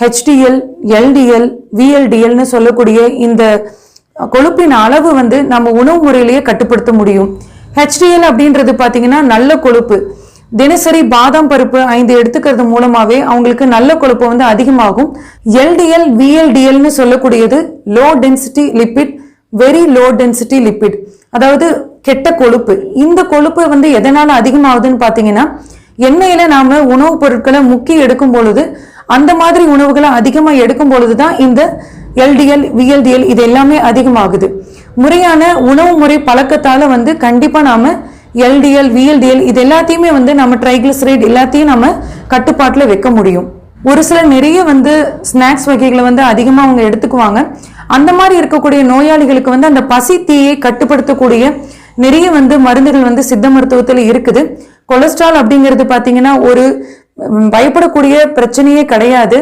HDL LDL விஎல்டிஎல்னு சொல்லக்கூடிய இந்த கொழுப்பின் அளவு வந்து நம்ம உணவு முறையிலேயே கட்டுப்படுத்த முடியும். ஹெச்டிஎல் அப்படின்றது பார்த்தீங்கன்னா நல்ல கொழுப்பு. தினசரி பாதாம் பருப்பு ஐந்து எடுத்துக்கிறது மூலமாவே அவங்களுக்கு நல்ல கொழுப்பு வந்து அதிகமாகும். எல்டிஎல் விஎல்டிஎல்னு சொல்லக்கூடியது low density lipid very low density lipid அதாவது கெட்ட கொழுப்பு. இந்த கொழுப்பு வந்து எதனால அதிகமாகுதுன்னு பார்த்தீங்கன்னா எண்ணெயில நாம உணவுப் பொருட்களை முக்கி எடுக்கும் பொழுது அந்த மாதிரி உணவுகளை அதிகமாக எடுக்கும் பொழுது தான் இந்த எல்டிஎல் விஎல்டிஎல் இது எல்லாமே அதிகமாகுது. முறையான உணவு முறை பழக்கத்தால் வந்து கண்டிப்பாக நாம் எல்டிஎல் விஎல்டிஎல் இது எல்லாத்தையுமே வந்து நம்ம ட்ரைகிளிசரைட் எல்லாத்தையும் நம்ம கட்டுப்பாட்டில் வைக்க முடியும். ஒரு சிலர் நிறைய வந்து ஸ்நாக்ஸ் வகைகளை வந்து அதிகமாக அவங்க எடுத்துக்குவாங்க. அந்த மாதிரி இருக்கக்கூடிய நோயாளிகளுக்கு வந்து அந்த பசி தீயை கட்டுப்படுத்தக்கூடிய நிறைய வந்து மருந்துகள் வந்து சித்த மருத்துவத்தில் இருக்குது. கொலஸ்ட்ரால் அப்படிங்கிறது பார்த்தீங்கன்னா ஒரு பயப்படக்கூடிய பிரச்சனையே கிடையாது.